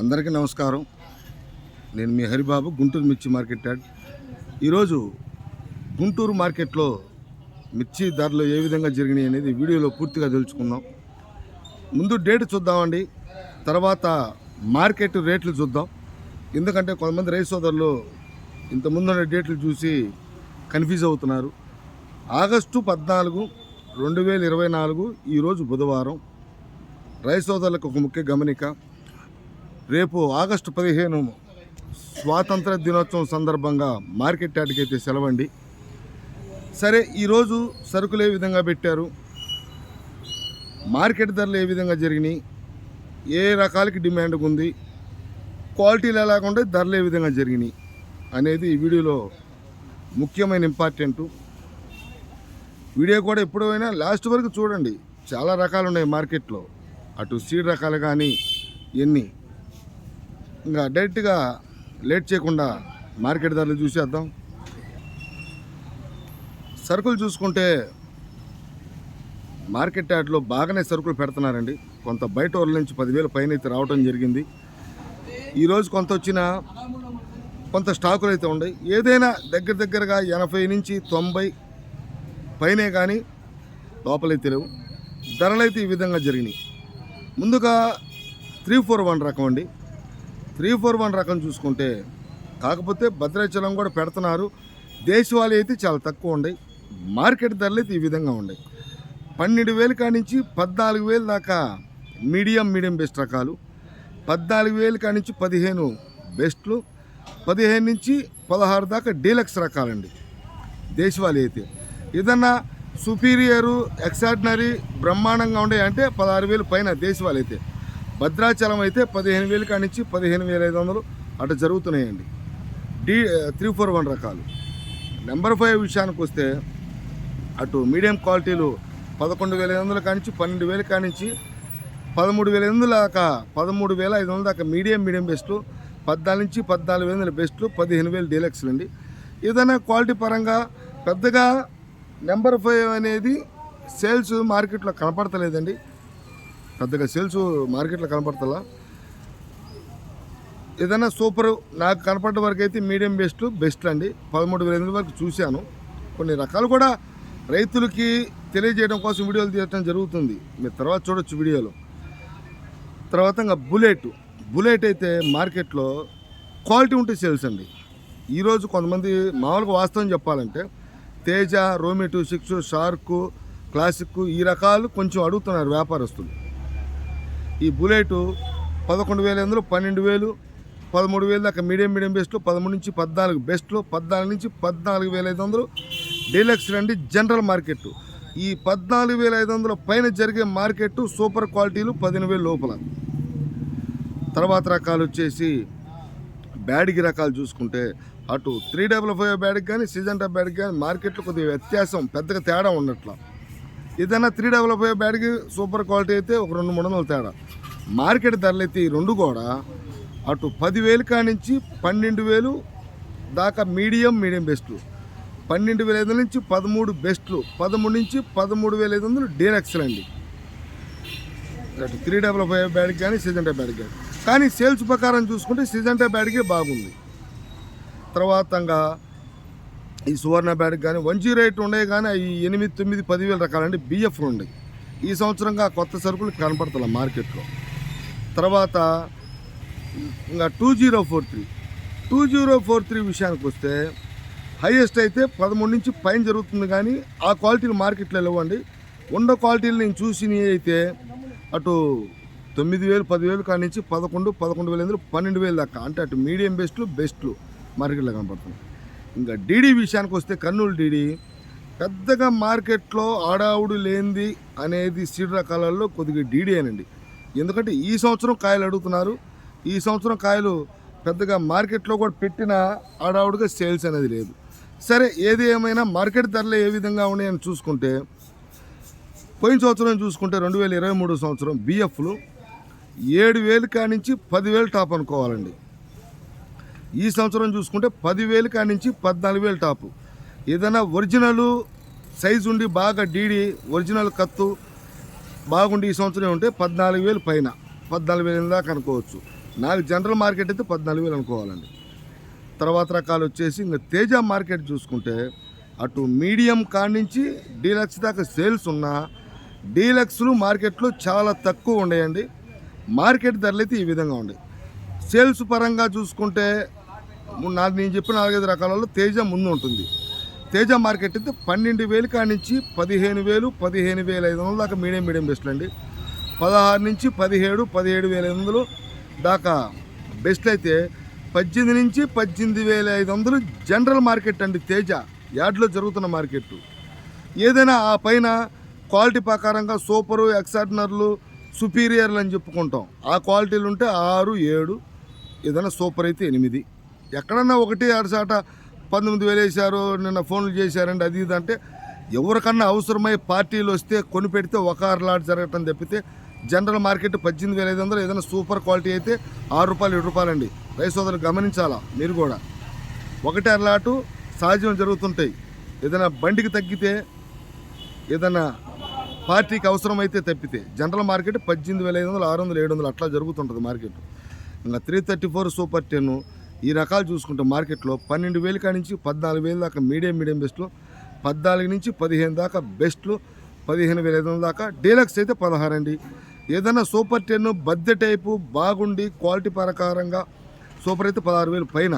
అందరికీ నమస్కారం. నేను మీ హరిబాబు గుంటూరు మిర్చి మార్కెట్ యాడ్. ఈరోజు గుంటూరు మార్కెట్లో మిర్చి ధరలు ఏ విధంగా జరిగినాయి అనేది వీడియోలో పూర్తిగా తెలుసుకుందాం. ముందు డేట్ చూద్దామండి. తర్వాత మార్కెట్ రేట్లు చూద్దాం. ఎందుకంటే కొంతమంది రైతు సోదరులు ఇంతకుముందు డేట్లు చూసి కన్ఫ్యూజ్ అవుతున్నారు. ఆగస్టు పద్నాలుగు రెండు వేల ఇరవై నాలుగు ఈరోజు బుధవారం. రైతు సోదరులకు ఒక ముఖ్య గమనిక రేపు ఆగస్టు పదిహేను స్వాతంత్ర దినోత్సవం సందర్భంగా మార్కెట్ యార్డ్కి అయితే సెలవండి. సరే ఈరోజు సరుకులు ఏ విధంగా పెట్టారు? మార్కెట్ ధరలు ఏ విధంగా జరిగినాయి? ఏ రకాలకి డిమాండ్ ఉంది? క్వాలిటీలు ఎలాగుండే ధరలు ఏ విధంగా జరిగినాయి? అనేది ఈ వీడియోలో ముఖ్యమైన ఇంపార్టెంట్. వీడియో కూడా ఎప్పుడైనా లాస్ట్ వరకు చూడండి. చాలా రకాలు ఉన్నాయి మార్కెట్లో. అటు సీడ్ రకాలు కానీ ఎన్ని ఇంకా డైరెక్ట్గా లేట్ చేయకుండా మార్కెట్ ధరలు చూసేద్దాం. సరుకులు చూసుకుంటే మార్కెట్ యార్డ్లో బాగానే సరుకులు పెడుతున్నారండి. కొంత బయట ఊర్ల నుంచి పదివేల పైన అయితే రావడం జరిగింది. ఈరోజు కొంత వచ్చిన కొంత స్టాకులు అయితే ఉన్నాయి. ఏదైనా దగ్గర దగ్గరగా ఎనభై నుంచి తొంభై పైనే కానీ లోపలైతే లేవు. ధరలు అయితే ఈ విధంగా జరిగినాయి. ముందుగా త్రీ ఫోర్ వన్ రకం అండి. త్రీ ఫోర్ వన్ రకం చూసుకుంటే కాకపోతే భద్రాచలం కూడా పెడుతున్నారు. దేశవాళీ అయితే చాలా తక్కువ ఉన్నాయి. మార్కెట్ ధరలు అయితే ఈ విధంగా ఉన్నాయి. పన్నెండు వేలు కానించి పద్నాలుగు వేలు దాకా మీడియం మీడియం బెస్ట్ రకాలు. పద్నాలుగు వేలు కానించి పదిహేను బెస్ట్లు. పదిహేను నుంచి పదహారు దాకా డీలక్స్ రకాలండి. దేశవాళీ అయితే. ఏదన్నా సుపీరియరు ఎక్సార్డినరీ బ్రహ్మాండంగా ఉండే అంటే పదహారు వేలు పైన దేశవాళీ అయితే. భద్రాచలం అయితే పదిహేను వేలు కానించి పదిహేను వేల ఐదు వందలు అటు జరుగుతున్నాయండి. డి త్రీ ఫోర్ వన్ రకాలు. నెంబర్ ఫైవ్ విషయానికి వస్తే అటు మీడియం క్వాలిటీలు పదకొండు వేల ఐదు వందల కానించి పన్నెండు వేలు కానించి పదమూడు వేల ఐదు వందల దాకా పదమూడు వేల ఐదు వందల దాకా మీడియం మీడియం బెస్ట్లు పద్నాలుగు నుంచి పద్నాలుగు వందల బెస్ట్లు పదిహేను వేలు డీలక్స్లు అండి. ఏదైనా క్వాలిటీ పరంగా పెద్దగా నెంబర్ ఫైవ్ అనేది సేల్స్ మార్కెట్లో కనపడతలేదండి. పెద్దగా సేల్స్ మార్కెట్లో కనపడతలా? ఏదైనా సూపర్ నాకు కనపడ్డ వరకు అయితే మీడియం బెస్ట్ బెస్ట్ అండి. పదమూడు వేల ఎనిమిది వరకు చూశాను. కొన్ని రకాలు కూడా రైతులకి తెలియజేయడం కోసం వీడియోలు తీయడం జరుగుతుంది. మీరు తర్వాత చూడొచ్చు వీడియోలో. తర్వాత ఇంకా బుల్లెట్. బుల్లెట్ అయితే మార్కెట్లో క్వాలిటీ ఉంటే సేల్స్ అండి. ఈరోజు కొంతమంది మామూలుగా వాస్తవం చెప్పాలంటే తేజ రోమిటు సిక్స్ షార్క్ క్లాసిక్ ఈ రకాలు కొంచెం అడుగుతున్నారు వ్యాపారస్తులు. ఈ బుల్లెట్ పదకొండు వేల ఎందులో? పన్నెండు వేలు. పదమూడు వేలు దాకా మీడియం మీడియం బెస్ట్లు. పదమూడు నుంచి పద్నాలుగు బెస్ట్లు. పద్నాలుగు నుంచి పద్నాలుగు వేల ఐదు వందలు. డీలక్స్ రండి జనరల్ మార్కెట్ ఈ పద్నాలుగు వేల ఐదు వందల పైన జరిగే మార్కెట్ సూపర్ క్వాలిటీలు పదిహేను వేలు లోపల. తర్వాత రకాలు వచ్చేసి బ్యాడ్కి రకాలు చూసుకుంటే అటు త్రీ డబుల్ ఫైవ్ బ్యాడ్కి కానీ సిజంటా బ్యాడ్కి కానీ మార్కెట్లో కొద్దిగా వ్యత్యాసం పెద్దగా తేడా ఉన్నట్లా. ఏదైనా త్రీ డెవలప్ అయ్యే బ్యాడ్కి సూపర్ క్వాలిటీ అయితే ఒక రెండు మూడు వందలు తేడా. మార్కెట్ ధరలు అయితే ఈ రెండు కూడా అటు పదివేలు కానించి పన్నెండు వేలు దాకా మీడియం మీడియం బెస్ట్లు పన్నెండు వేల ఐదు వందల నుంచి పదమూడు బెస్ట్లు పదమూడు నుంచి పదమూడు వేల ఐదు వందలు డీలక్స్లు అండి. అటు త్రీ డెవలప్ అయ్యే బ్యాడ్కి కానీ సిజంటా బ్యాడ్కి కానీ. కానీ సేల్స్ ప్రకారం చూసుకుంటే సిజంటా బ్యాడ్కే బాగుంది. తర్వాతంగా ఈ సువర్ణ బ్యాడ్ కానీ వన్ జీరో ఎయిట్ ఉండేవి కానీ ఈ ఎనిమిది తొమ్మిది పదివేల రకాలండి. బిఎఫ్లు ఉండేవి ఈ సంవత్సరంగా కొత్త సరుకులు కనపడతలే మార్కెట్లో. తర్వాత ఇంకా two zero four three. Two zero four three విషయానికి వస్తే హైయెస్ట్ అయితే పదమూడు నుంచి పైన జరుగుతుంది కానీ ఆ క్వాలిటీలు మార్కెట్లో లేవండి. ఉన్న క్వాలిటీలు నేను చూసినవి అయితే అటు తొమ్మిది వేలు పదివేలు కాడి నుంచి పదకొండు పదకొండు వేల ఎందుకు పన్నెండు వేలు దాకా. అంటే అటు మీడియం బెస్ట్లు బెస్ట్లు మార్కెట్లో కనపడుతున్నాయి. ఇంకా డీడీ విషయానికి వస్తే కర్నూలు డీడీ పెద్దగా మార్కెట్లో ఆడావుడు లేనిది అనేది సీడ్ రకాలలో కొద్దిగా డీడీ అనండి. ఎందుకంటే ఈ సంవత్సరం కాయలు అడుగుతున్నారు. ఈ సంవత్సరం కాయలు పెద్దగా మార్కెట్లో కూడా పెట్టిన ఆడావుడిగా సేల్స్ అనేది లేదు. సరే ఏది ఏమైనా మార్కెట్ ధరలు ఏ విధంగా ఉన్నాయని చూసుకుంటే పోయిన సంవత్సరం చూసుకుంటే రెండు వేల ఇరవై మూడు సంవత్సరం బిఎఫ్లు ఏడు వేలు కానించి పదివేలు టాప్ అనుకోవాలండి. ఈ సంవత్సరం చూసుకుంటే పదివేలు నుంచి పద్నాలుగు వేలు టాపు. ఏదైనా ఒరిజినల్ సైజు ఉండి బాగా డీడి ఒరిజినల్ కత్తు బాగుండి ఈ సంవత్సరం ఉంటే పద్నాలుగు వేలు పైన. పద్నాలుగు వేల దాకా అనుకోవచ్చు నాకు జనరల్ మార్కెట్ అయితే పద్నాలుగు వేలు అనుకోవాలండి. తర్వాత రకాలు వచ్చేసి ఇంకా తేజ మార్కెట్ చూసుకుంటే అటు మీడియం కాడి నుంచి డీలక్స్ దాకా సేల్స్ ఉన్నా డీలక్స్లు మార్కెట్లో చాలా తక్కువ ఉండేయండి మార్కెట్ ధరలు అయితే ఈ విధంగా ఉండే సేల్స్ పరంగా చూసుకుంటే నాకు నేను చెప్పిన నాలుగైదు రకాలలో తేజ ముందు ఉంటుంది. తేజ మార్కెట్ అయితే పన్నెండు వేలు కాడి నుంచి పదిహేను వేలు పదిహేను వేల ఐదు వందల దాకా మీడియం మీడియం బెస్ట్లు అండి. పదహారు నుంచి పదిహేడు పదిహేడు వేల ఐదు వందలు దాకా బెస్ట్ అయితే పద్దెనిమిది నుంచి పద్దెనిమిది వేల ఐదు వందలు జనరల్ మార్కెట్ అండి తేజ. యార్డ్లో జరుగుతున్న మార్కెట్. ఏదైనా ఆ పైన క్వాలిటీ ప్రకారంగా సూపరు ఎక్సార్డినర్లు సుపీరియర్లు అని చెప్పుకుంటాం. ఆ క్వాలిటీలు ఉంటే ఆరు ఏడు ఏదైనా సూపర్ అయితే ఎనిమిది. ఎక్కడన్నా ఒకటి ఆరు పంతొమ్మిది వేలు వేశారు నిన్న ఫోన్లు చేశారండి అది ఇది అంటే ఎవరికన్నా అవసరమై పార్టీలు వస్తే కొని పెడితే ఒక ఆరు లాట్ జరగటం తప్పితే జనరల్ మార్కెట్ పద్దెనిమిది వేల ఐదు వందలు ఏదైనా సూపర్ క్వాలిటీ అయితే ఆరు రూపాయలు ఏడు రూపాయలు అండి రైతు సోదరులు గమనించాలా? మీరు కూడా. ఒకటి అర లాటు సహజం జరుగుతుంటాయి. ఏదైనా బండికి తగ్గితే ఏదైనా పార్టీకి అవసరమైతే తప్పితే జనరల్ మార్కెట్ పద్దెనిమిది వేల ఐదు వందలు ఆరు వందలు ఏడు వందలు అట్లా జరుగుతుంటుంది మార్కెట్. ఇంకా three thirty four super ten ఈ రకాలు చూసుకుంటే మార్కెట్లో పన్నెండు వేలు కాడి నుంచి పద్నాలుగు వేలు దాకా మీడియం మీడియం బెస్ట్లు పద్నాలుగు నుంచి పదిహేను దాకా బెస్ట్లు పదిహేను వేల ఐదు వందల దాకా డీలక్స్ అయితే పదహారు అండి. ఏదైనా సూపర్ టెన్ బద్దె టైపు బాగుండి క్వాలిటీ ప్రకారంగా సూపర్ అయితే పదహారు వేలు పైన.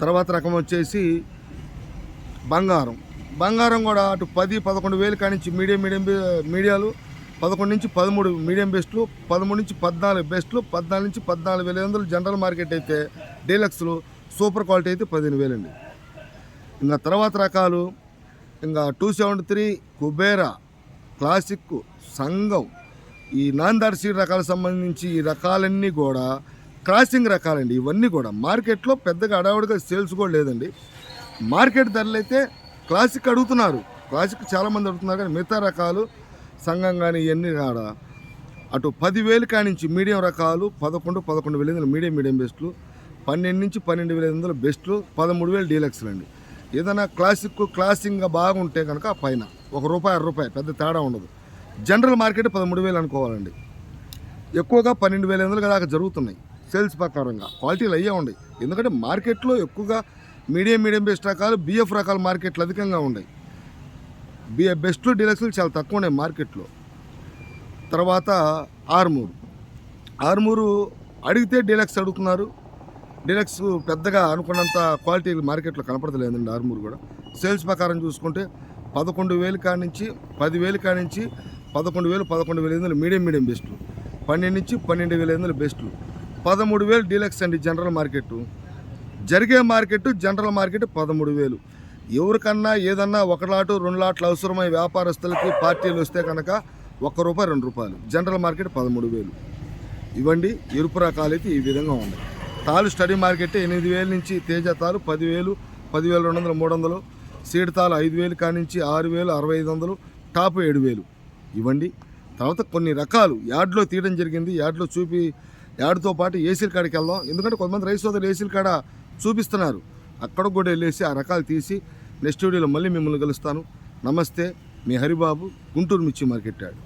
తర్వాత రకం వచ్చేసి బంగారం. బంగారం కూడా అటు పది పదకొండు వేలు కానించి మీడియం మీడియం మీడియాలు పదకొండు నుంచి పదమూడు మీడియం బెస్ట్లు పదమూడు నుంచి పద్నాలుగు బెస్ట్లు పద్నాలుగు నుంచి పద్నాలుగు వేల వందలు జనరల్ మార్కెట్ అయితే డీలక్స్లు సూపర్ క్వాలిటీ అయితే పదిహేను వేలండి. ఇంకా తర్వాత రకాలు ఇంకా two seventy three Kubera classic సంఘం ఈ నాందార్ సీడ్ రకాలకు సంబంధించి ఈ రకాలన్నీ కూడా క్రాసింగ్ రకాలండి. ఇవన్నీ కూడా మార్కెట్లో పెద్దగా అడావుడిగా సేల్స్ కూడా లేదండి. మార్కెట్ ధరలు అయితే క్లాసిక్ అడుగుతున్నారు. క్లాసిక్ చాలామంది అడుగుతున్నారు కానీ మిగతా రకాలు సంఘం కానీ ఇవన్నీ కాడ అటు పదివేలు కానించి మీడియం రకాలు పదకొండు పదకొండు వేల ఐదు మీడియం మీడియం బెస్ట్లు పన్నెండు నుంచి పన్నెండు వేల ఐదు వందలు బెస్ట్లు పదమూడు వేలు డీలక్స్లు అండి. ఏదైనా క్లాసిక్ క్లాసింగ్గా బాగుంటే కనుక పైన ఒక రూపాయి అర రూపాయి పెద్ద తేడా ఉండదు. జనరల్ మార్కెట్ పదమూడు వేలు అనుకోవాలండి. ఎక్కువగా పన్నెండు వేల ఐదు వందలు దాకా జరుగుతున్నాయి సేల్స్ ప్రకారంగా. క్వాలిటీలు అయ్యే ఉన్నాయి ఎందుకంటే మార్కెట్లో ఎక్కువగా మీడియం మీడియం బెస్ట్ రకాలు బిఎఫ్ రకాల మార్కెట్లు అధికంగా ఉన్నాయి బిఏ బెస్ట్ డీలక్స్లు చాలా తక్కువ ఉన్నాయి మార్కెట్లో. తర్వాత ఆర్మూరు. ఆర్మూరు అడిగితే డీలక్స్ అడుగుతున్నారు. డీలక్స్ పెద్దగా అనుకున్నంత క్వాలిటీ మార్కెట్లో కనపడతలేదండి ఆర్మూరు కూడా. సేల్స్ ప్రకారం చూసుకుంటే పదకొండు వేలు కాడి నుంచి పదివేలు కాడి నుంచి పదకొండు వేలు పదకొండు వేల ఐదు వందలు మీడియం మీడియం బెస్ట్లు పన్నెండు నుంచి పన్నెండు వేల ఐదు వందలు బెస్ట్లు పదమూడు వేలు డీలక్స్ అండి జనరల్ మార్కెట్ జరిగే మార్కెట్ జనరల్ మార్కెట్ పదమూడు వేలు. ఎవరికన్నా ఏదన్నా ఒక లాటు రెండు లాట్లు అవసరమై వ్యాపారస్తులకి పార్టీలు వస్తే కనుక ఒక్క రూపాయి రెండు రూపాయలు. జనరల్ మార్కెట్ పదమూడు వేలు. ఇవ్వండి ఎరుపు రకాలు అయితే ఈ విధంగా ఉన్నాయి. తాలు స్టడీ మార్కెట్ ఎనిమిది వేల నుంచి తేజ తాలు పదివేలు పదివేల రెండు వందలు మూడు వందలు. సీడ్ తాలు ఐదు వేలు కానించి ఆరు వేలు అరవై ఐదు వందలు. టాప్ ఏడు వేలు. ఇవ్వండి. తర్వాత కొన్ని రకాలు. యార్డ్లో తీయడం జరిగింది. యార్డ్లో చూపి యార్డ్తో పాటు ఏసీల కాడికి వెళ్దాం. ఎందుకంటే కొంతమంది రైతు సోదరులు ఏసీల కాడ చూపిస్తున్నారు. అక్కడ కూడా వెళ్ళేసి ఆ రకాలు తీసి నెక్స్ట్ వీడియోలో మళ్ళీ మిమ్మల్ని కలుస్తాను. నమస్తే మీ హరిబాబు గుంటూరు మిర్చి మార్కెట్ యార్డ్